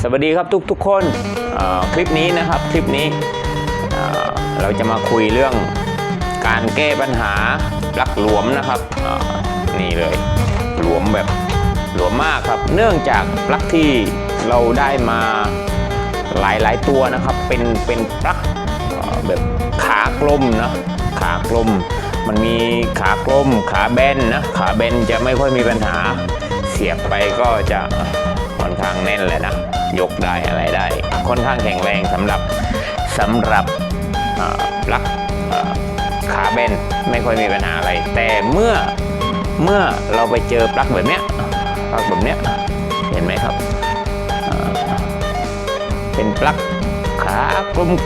สวัสดีครับทุกทุกคนคลิปนี้นะครับคลิปนี้เราจะมาคุยเรื่องการแก้ปัญหาปลั๊กหลวมนะครับนี่เลยหลวมแบบหลวมมากครับ เนื่องจากปลั๊กที่เราได้มาหลายๆตัวนะครับ เป็นเป็นปลั๊กแบบขากลมนะขากลม มันมีขากลมขาแบนนะขาแบนจะไม่ค่อยมีปัญหาเสียบไปก็จะ อนข้างแน่นเลยนะ ยกได้อะไรได้ ค่อนข้างแข็งแรงสำหรับสำหรับลักขาแบนไม่ค่อยมีปัญหาอะไร แต่เมื่อเมื่อเราไปเจอปลั๊กแบบเนี้ยปลั๊กแบบเนี้ยเห็นไหมครับ เป็นปลั๊กขา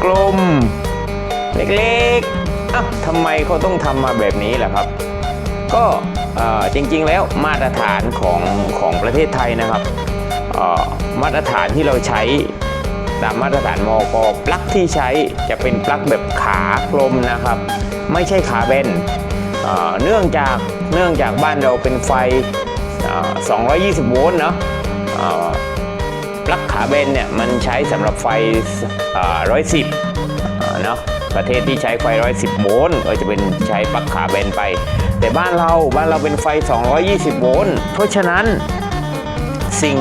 กลมๆ เล็กๆอ้าทำไมเขาต้องทำมาแบบนี้ล่ะครับ ก็จริงๆแล้วมาตรฐานของของประเทศไทยนะครับ มาตรฐานที่เราใช้ตามมาตรฐานมกปลั๊กที่ใช้จะเป็นปลั๊กแบบขากลมนะครับ ไม่ใช่ขาแบนเนื่องจากเนื่องจากบ้านเราเป็นไฟ 220 โวลต์เนาะปลั๊กขาแบนเนี่ยมันใช้สำหรับไฟ 110เนาะประเทศที่ใช้ไฟ 110 โวลต์ก็จะเป็นใช้ปลั๊กขาแบนไป แต่บ้านเราบ้านเราเป็นไฟ 220 โวลต์เพราะฉะนั้นสิ่ง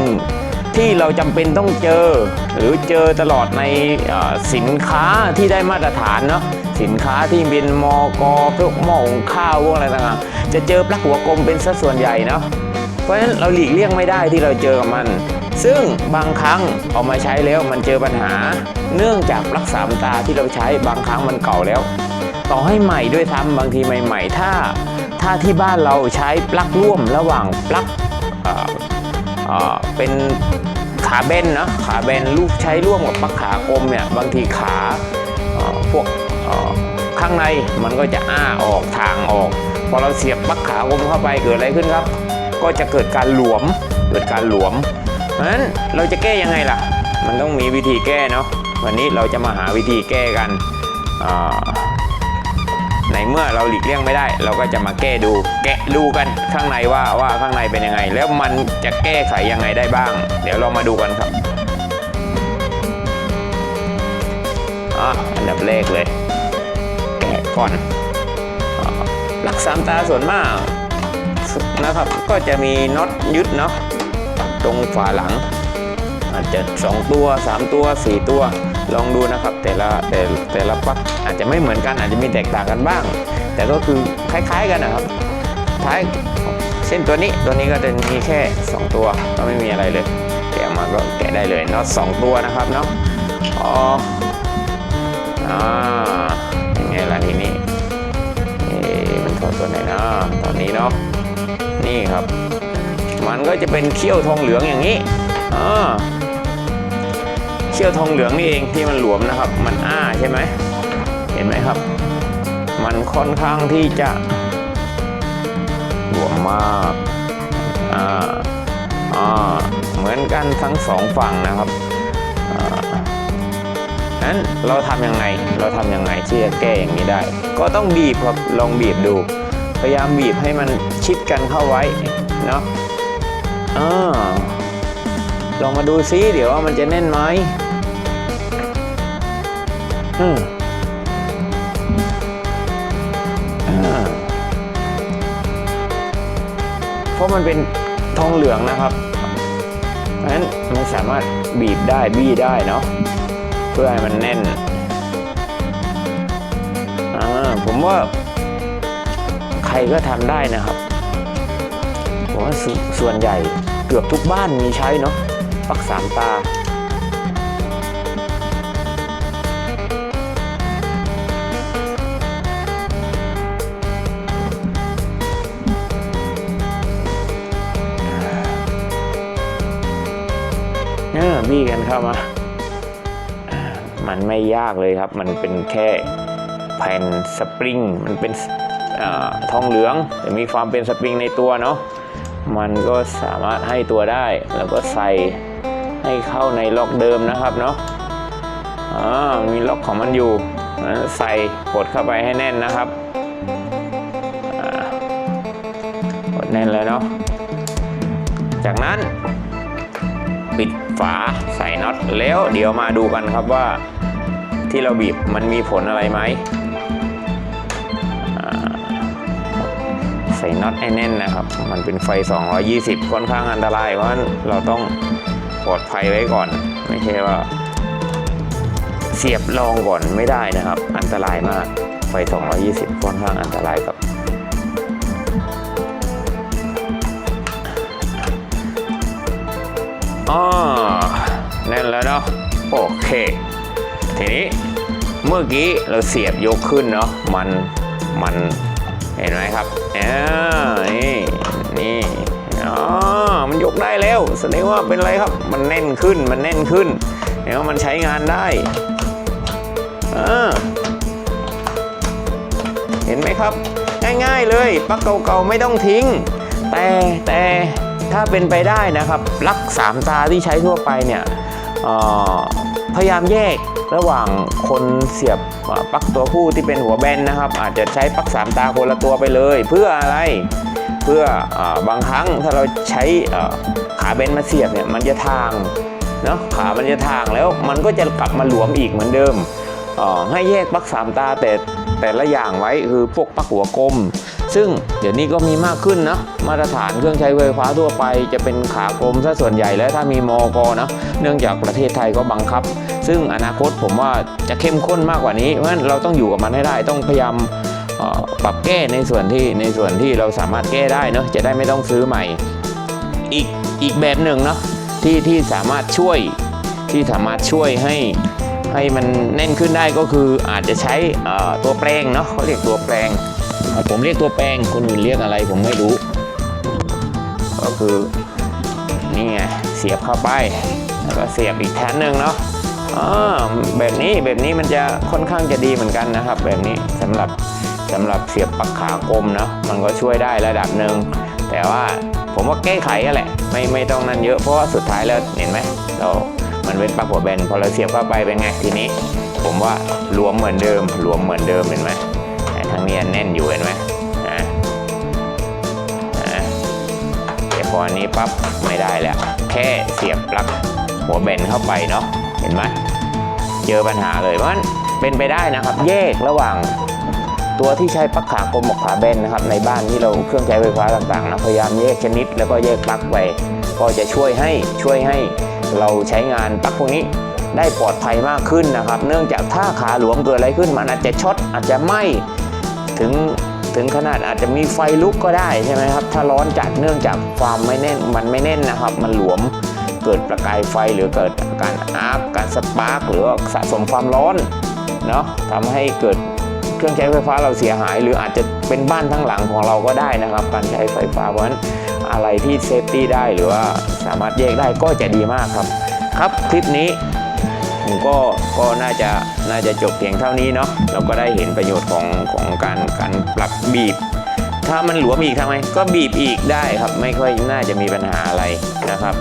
ที่เราจำเป็นต้องเจอ หรือเจอตลอดในสินค้าที่ได้มาตรฐานเนาะสินค้าที่เป็นมอกพวกหม้อหุงข้าวพวกอะไรต่างๆจะเจอปลั๊กหัวกลมเป็นสัดส่วนใหญ่เนาะเพราะฉะนั้นเราหลีกเลี่ยงไม่ได้ที่เราเจอกับมัน ซึ่งบางครั้งเอามาใช้แล้วมันเจอปัญหา เนื่องจากปลั๊กสามตาที่เราใช้บางครั้งมันเก่าแล้ว ต่อให้ใหม่ด้วยซ้ำบางทีใหม่ ๆ ถ้าถ้าที่บ้านเราใช้ปลั๊กร่วมระหว่างปลั๊กเป็น ขาแบนนะขาแบนลูกใช้ร่วมกับปักขากลมเนี่ยบางทีขาพวกข้างในมันก็จะอ้าออกทางออก พอเราเสียบปักขากลมเข้าไปเกิดอะไรขึ้นครับ ก็จะเกิดการหลวมเกิดการหลวมเพราะฉะนั้นเราจะแก้ยังไงล่ะ มันต้องมีวิธีแก้เนาะวันนี้เราจะมาหาวิธีแก้กันอ่า ในเมื่อเราหลีกเลี่ยงไม่ได้ เราก็จะมาแก้ดู แกะดูกันข้างในว่าว่าข้างในเป็นยังไง แล้วมันจะแก้ไขยังไงได้บ้าง เดี๋ยวเรามาดูกันครับอะอันดับแรกเลย แกะก่อนอหลักสามตาส่วนมากนะครับ ก็จะมีน็อตยึดเนาะตรงฝาหลังอาจจะ 2 ตัว 3 ตัว 4 ตัว ลองดูนะครับแต่ละแต่แต่ละปลั๊กอาจจะไม่เหมือนกันอาจจะมีแตกต่างกันบ้าง แต่ก็คือคล้าย ๆกันนะครับท้ายเส้นตัวนี้ตัวนี้ก็จะมีแค่ 2 ตัวก็ไม่มีอะไรเลยแกะมาก็แกะได้เลยน็อต2ตัวนะครับเนาะอ๋ออ่ายังไงล่ะทีนี้เอ๊มันถอดตัวไหนนะตอนนี้เนาะนี่ครับ มันก็จะเป็นเขี้ยวทองเหลืองอย่างนี้อ่า เขี้ยวทองเหลืองนี่เองที่มันหลวมนะครับ มันอ้าใช่ไหมเห็นไหมครับ มันค่อนข้างที่จะหลวมมากอ่าอ่าเหมือนกันทั้งสองฝั่งนะครับนั้นเราทำยังไง เราทำยังไงที่จะแก้อย่างนี้ได้ ก็ต้องบีบครับลองบีบดู พยายามบีบให้มันชิดกันเข้าไว้เนาะอ่าลองมาดูซิเดี๋ยวว่ามันจะแน่นไหม อืมเพราะมันเป็นทองเหลืองนะครับเพราะฉะนั้นมันสามารถบีบได้บี้ได้เนาะเพื่อให้มันแน่นอ่าผมว่าใครก็ทำได้นะครับผมว่าสส่วนใหญ่เกือบทุกบ้านมีใช้เนาะปักสามตา เออบี้กันเข้ามา มันไม่ยากเลยครับ มันเป็นแค่แผ่นสปริง มันเป็นอทองเหลืองแต่มีความเป็นสปริงในตัวเนาะ มันก็สามารถให้ตัวได้ แล้วก็ใส่ให้เข้าในล็อกเดิมนะครับเนาะอ่ามีล็อกของมันอยู่ ใส่กดเข้าไปให้แน่นนะครับกดแน่นเลยเนาะ จากนั้น ฝาใส่น็อตแล้วเดี๋ยวมาดูกันครับว่าที่เราบีบมันมีผลอะไรไหมใส่น็อตให้แน่นนะครับ มันเป็นไฟ 220 ค่อนข้างอันตรายเพราะฉะนั้นเราต้องปลอดภัยไว้ก่อน ไม่ใช่ว่า เสียบรองก่อนไม่ได้นะครับ อันตรายมากไฟ 220 ค่อนข้างอันตรายกับ อ๋อแน่นแล้วเนาะโอเค ทีนี้เมื่อกี้เราเสียบยกขึ้นเนาะมันมันเห็นไหมครับอ่านี่นี่อ๋อมันยกได้แล้วแสดงว่าเป็นไรครับมันแน่นขึ้นมันแน่นขึ้นเห็นว่ามันใช้งานได้อ่าเห็นไหมครับ ง่ายๆเลยปลั๊กเก่าๆไม่ต้องทิ้ง แต่แต่ ถ้าเป็นไปได้นะครับลักสามตาที่ใช้ทั่วไปเนี่ยพยายามแยกระหว่างคนเสียบปลั๊กตัวผู้ที่เป็นหัวแบนนะครับ อาจจะใช้ปลั๊กสามตาคนละตัวไปเลย เพื่ออะไรเพื่ออบางครั้งถ้าเราใช้ขาแบนมาเสียบเนี่ยมันจะทางเนาะขามันจะทางแล้วมันก็จะกลับมาหลวมอีกเหมือนเดิมให้แยกปลั๊กสามตาแต่แต่ละอย่างไว้คือพวกปลั๊กหัวกลม ซึ่งเดี๋ยวนี้ก็มีมากขึ้นนะมาตรฐานเครื่องใช้ไฟฟ้าทั่วไป จะเป็นขากลมซะส่วนใหญ่แล้วถ้ามีมอกนะเนื่องจากประเทศไทยก็บังคับ ซึ่งอนาคตผมว่าจะเข้มข้นมากกว่านี้เพราะฉะนั้นเราต้องอยู่กับมันให้ได้ต้องพยายามปรับแก้ในส่วนที่ในส่วนที่เราสามารถแก้ได้เนาะจะได้ไม่ต้องซื้อใหม่ อีกอีกแบบหนึ่งเนาะที่ที่สามารถช่วยที่สามารถช่วยให้ให้มันแน่นขึ้นได้ก็คืออาจจะใช้ตัวแปรงเนาะเขาเรียกตัวแปรง ผมเรียกตัวแปรงคนอื่นเรียกอะไรผมไม่รู้ ก็คือนี่ไงเสียบเข้าไป แล้วก็เสียบอีกแทนหนึ่งเนาะอ่าแบบนี้แบบนี้มันจะค่อนข้างจะดีเหมือนกันนะครับ แบบนี้สำหรับสำหรับเสียบปักขากลมเนาะมันก็ช่วยได้ระดับหนึ่งแต่ว่าผมว่าแก้ไขกันแหละไม่ไม่ต้องนั่นเยอะเพราะว่าสุดท้ายแล้วเห็นไหมเรามันเป็นปลั๊กหัวแบนพอเราเสียบเข้าไปเป็นไงทีนี้ ผมว่าหลวมเหมือนเดิมหลวมเหมือนเดิมเห็นไหม ทางนี้แน่นอยู่เห็นไหมนะนะแต่พออันนี้ปั๊บไม่ได้แล้ว แค่เสียบปลั๊กหัวแบนเข้าไปเนาะเห็นไหมเจอปัญหาเลยเพราะฉะนั้นเป็นไปได้นะครับ แยกระหว่างตัวที่ใช้ปลั๊กขากลมกับขาแบนนะครับ ในบ้านที่เราเครื่องใช้ไฟฟ้าต่างๆนะพยายามแยกชนิดแล้วก็แยกปลั๊กไป ก็จะช่วยให้ช่วยให้เราใช้งานปลั๊กพวกนี้ได้ปลอดภัยมากขึ้นนะครับ เนื่องจากถ้าขาหลวมเกิดอะไรขึ้นมันอาจจะช็อตอาจจะไหม้ ถึงถึงขนาดอาจจะมีไฟลุกก็ได้ใช่ไหมครับ ถ้าร้อนจัดเนื่องจากความไม่แน่นมันไม่แน่นนะครับ มันหลวมเกิดประกายไฟหรือเกิดการอาร์คการสปาร์กหรือสะสมความร้อนเนาะทำให้เกิดเครื่องใช้ไฟฟ้าเราเสียหาย หรืออาจจะเป็นบ้านทั้งหลังของเราก็ได้นะครับ การใช้ไฟฟ้าเพราะฉะนั้นอะไรที่เซฟตี้ได้หรือว่าสามารถแยกได้ก็จะดีมากครับ ครับคลิปนี้ ผมก็ก็น่าจะน่าจะจบเพียงเท่านี้เนาะเราก็ได้เห็นประโยชน์ของของการการปรับบีบ ถ้ามันหลวมอีกทำไมก็บีบอีกได้ครับ ไม่ค่อยน่าจะมีปัญหาอะไรนะครับ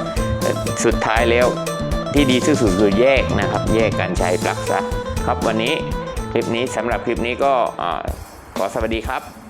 สุดท้ายแล้วที่ดีที่สุดคือแยกนะครับ แยกการใช้ปลั๊กซะครับวันนี้คลิปนี้สำหรับคลิปนี้ก็อขอสวัสดีครับ